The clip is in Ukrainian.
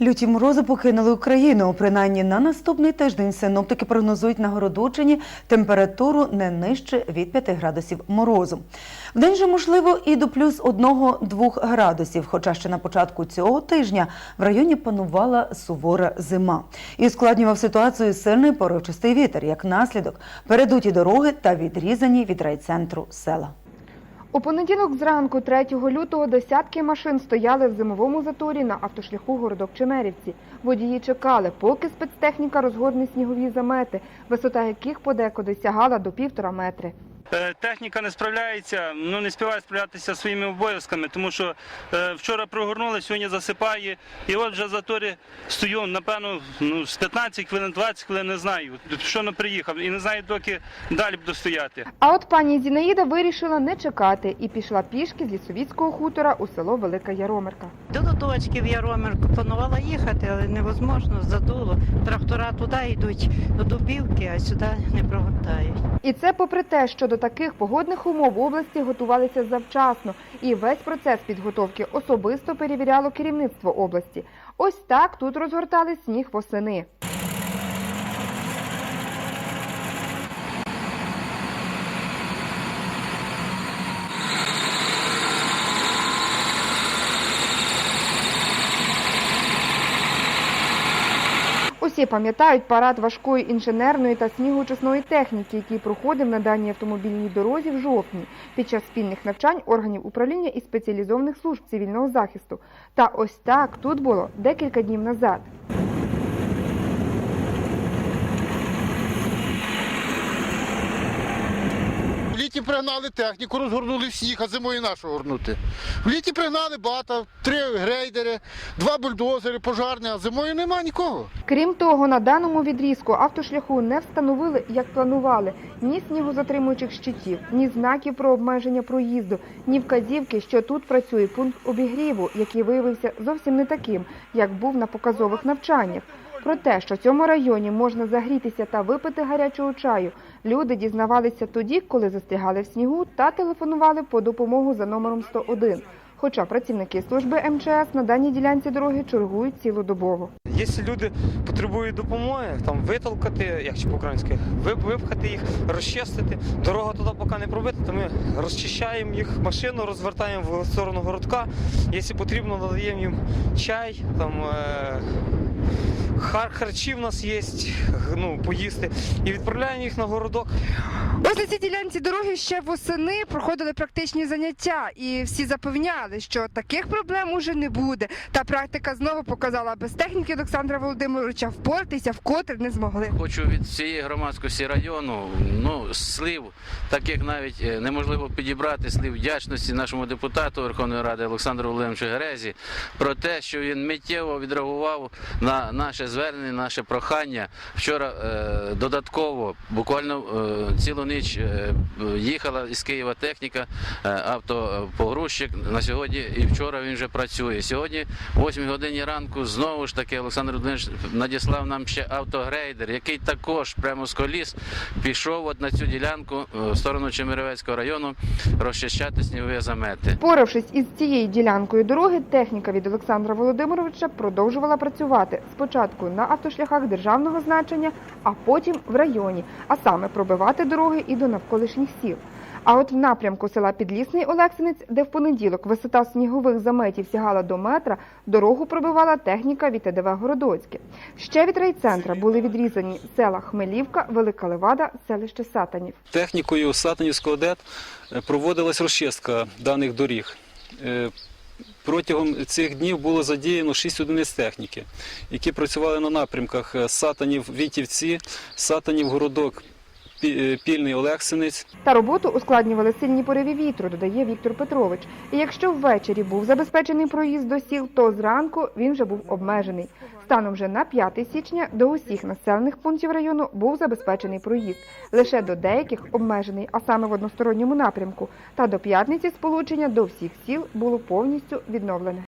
Люті морози покинули Україну. Принаймні на наступний тиждень синоптики прогнозують на Городочині температуру не нижче від 5 градусів морозу. Вдень же можливо і до плюс 1-2 градусів. Хоча ще на початку цього тижня в районі панувала сувора зима. І ускладнював ситуацію сильний поривчастий вітер. Як наслідок передуті дороги та відрізані від райцентру села. У понеділок зранку 3 лютого десятки машин стояли в зимовому заторі на автошляху городок Чемерівці. Водії чекали, поки спецтехніка розгорне снігові замети, висота яких подекуди сягала до півтора метри. Е, Техніка не справляється, ну не співає справлятися своїми обов'язками, тому що е, вчора прогорнули, сьогодні засипає. І от вже заторі стою, напевно, ну, з 15 хвилин, 20 хвилин, не знаю, що не приїхав. І не знаю, доки далі буду стояти. А от пані Зінаїда вирішила не чекати і пішла пішки з лісовіцького хутора у село Велика Яромирка. До дочки в Яромирку планувала їхати, але невозможно, задуло. Трактора туди йдуть до Дубівки, а сюди не прогортають. І це попри те, що до таких погодних умов області готувалися завчасно, і весь процес підготовки особисто перевіряло керівництво області. Ось так тут розгортали сніг восени. Усі пам'ятають парад важкої інженерної та снігочисної техніки, який проходив на даній автомобільній дорозі в жовтні під час спільних навчань органів управління і спеціалізованих служб цивільного захисту. Та ось так тут було декілька днів назад. Літі пригнали техніку, розгорнули всіх, а зимою нашу горнути. В літі пригнали бата, три грейдери, два бульдозери, пожарні, а зимою нема нікого. Крім того, на даному відрізку автошляху не встановили, як планували, ні снігозатримуючих щитів, ні знаків про обмеження проїзду, ні вказівки, що тут працює пункт обігріву, який виявився зовсім не таким, як був на показових навчаннях. Про те, що в цьому районі можна загрітися та випити гарячого чаю, люди дізнавалися тоді, коли застрягали в снігу та телефонували по допомогу за номером 101. Хоча працівники служби МЧС на даній ділянці дороги чергують цілодобово. Якщо люди потребують допомоги, там витолкати, як чи по-українськи, випхати їх, розчистити. Дорога туди поки не пробита, то ми розчищаємо їх машину, розвертаємо в сторону городка. Якщо потрібно, надаємо їм чай, там е- хар- харчі в нас є, ну, поїсти, і відправляємо їх на городок. Ось на цій ділянці дороги ще восени проходили практичні заняття, і всі запевняли, що таких проблем уже не буде. Та практика знову показала без техніки Олександра Володимировича впоратися вкотре не змогли. Хочу від всієї громадськості району, ну слів, таких навіть е, неможливо підібрати слів вдячності нашому депутату Верховної Ради Олександру Володимировичу Герезі про те, що він миттєво відреагував на наше звернення, наше прохання. Вчора е, додатково, буквально е, цілу ніч е, їхала із Києва техніка, е, автопогрузчик. На сьогодні і вчора він вже працює. Сьогодні, о 8 годині ранку, знову ж таки Олександр Володимирович надіслав нам ще автогрейдер, який також прямо з коліс пішов от на цю ділянку е, в сторону Чемеревецького району розчищати снігові замети. Впоравшись із цією ділянкою дороги, техніка від Олександра Володимировича продовжувала працювати спочатку на автошляхах державного значення, а потім в районі, а саме пробивати дороги і до навколишніх сіл. А от в напрямку села Підлісний Олексинець, де в понеділок висота снігових заметів сягала до метра, дорогу пробивала техніка від Городоцьке. Ще від райцентра були відрізані села Хмелівка, Велика Левада, селище Сатанів. Технікою Сатанівського ДЕТ е, проводилась розчистка даних доріг. Протягом цих днів було задіяно 6 одиниць техніки, які працювали на напрямках е, Сатанів-Вітівці, Сатанів-Городок, Пі- е, Пільний Олексинець. Та роботу ускладнювали сильні пориви вітру, додає Віктор Петрович. І якщо ввечері був забезпечений проїзд до сіл, то зранку він вже був обмежений. Станом вже на 5 січня до усіх населених пунктів району був забезпечений проїзд. Лише до деяких обмежений, а саме в односторонньому напрямку. Та до п'ятниці сполучення до всіх сіл було повністю відновлене.